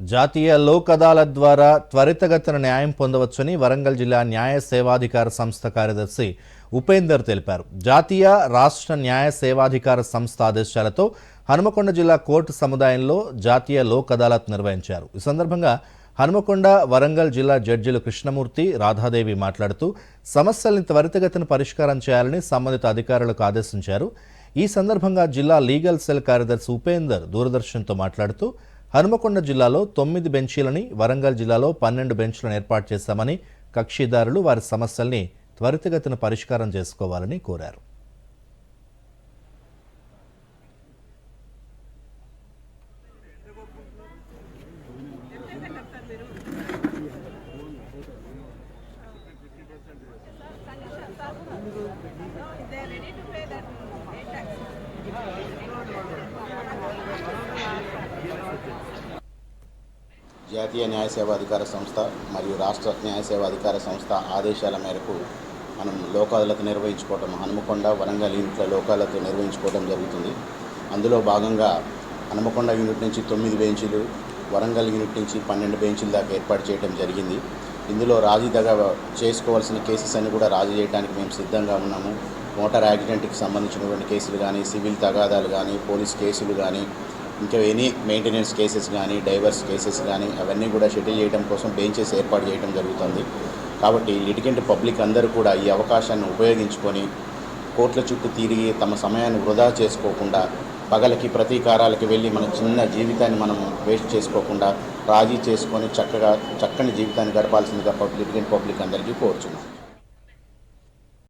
జాతీయ లోక్ అదాలత్ ద్వారా త్వరితగతిన న్యాయం పొందవచ్చని వరంగల్ జిల్లా న్యాయ సేవాధికార సంస్థ కార్యదర్శి ఉపేందర్ తెలిపారు. జాతీయ రాష్ట్ర న్యాయ సేవాధికార సంస్థ ఆదేశాలతో హనుమకొండ జిల్లా కోర్టు సముదాయంలో జాతీయ లోక్ అదాలత్ నిర్వహించారు. ఈ సందర్భంగా హనుమకొండ వరంగల్ జిల్లా జడ్జిలు కృష్ణమూర్తి రాధాదేవి మాట్లాడుతూ సమస్యల్ని త్వరితగతిన పరిష్కారం చేయాలని సంబంధిత అధికారులకు ఆదేశించారు. ఈ సందర్భంగా జిల్లా లీగల్ సెల్ కార్యదర్శి ఉపేందర్ దూరదర్శన్తో మాట్లాడుతూ హనుమకొండ జిల్లాలో తొమ్మిది బెంచీలని వరంగల్ జిల్లాలో పన్నెండు బెంచ్లను ఏర్పాటు చేశామని కక్షిదారులు వారి సమస్యల్ని త్వరితగతిన పరిష్కారం చేసుకోవాలని కోరారు. జాతీయ న్యాయ సేవాధికార సంస్థ మరియు రాష్ట్ర న్యాయ సేవాధికార సంస్థ ఆదేశాల మేరకు మనం లోకాలతో నిర్వహించుకోవటం హనుమకొండ వరంగల్ యూనిట్ల లోకాలతో నిర్వహించుకోవడం జరుగుతుంది. అందులో భాగంగా హనుమకొండ యూనిట్ నుంచి తొమ్మిది బెంచీలు వరంగల్ యూనిట్ నుంచి పన్నెండు బెంచీల దాకా ఏర్పాటు చేయడం జరిగింది. ఇందులో రాజీ దగ్గర చేసుకోవాల్సిన కేసెస్ అన్ని కూడా రాజీ చేయడానికి మేము సిద్ధంగా ఉన్నాము. మోటార్ యాక్సిడెంట్కి సంబంధించినటువంటి కేసులు కానీ సివిల్ తగాదాలు కానీ పోలీస్ కేసులు కానీ ఇంకా ఎనీ మెయింటెనెన్స్ కేసెస్ కానీ డైవర్స్ కేసెస్ కానీ అవన్నీ కూడా షెటిల్ చేయడం కోసం బెంచెస్ ఏర్పాటు చేయడం జరుగుతుంది. కాబట్టి లిటికెంట్ పబ్లిక్ అందరూ కూడా ఈ అవకాశాన్ని ఉపయోగించుకొని కోర్టుల చుట్టూ తిరిగి తమ సమయాన్ని వృధా చేసుకోకుండా పగలకి ప్రతీకారాలకి వెళ్ళి మన చిన్న జీవితాన్ని మనం వేస్ట్ చేసుకోకుండా రాజీ చేసుకొని చక్కగా చక్కని జీవితాన్ని గడపాల్సిందిగా పబ్లిక్ పబ్లిక్ అందరికీ కోరుచున్నాం.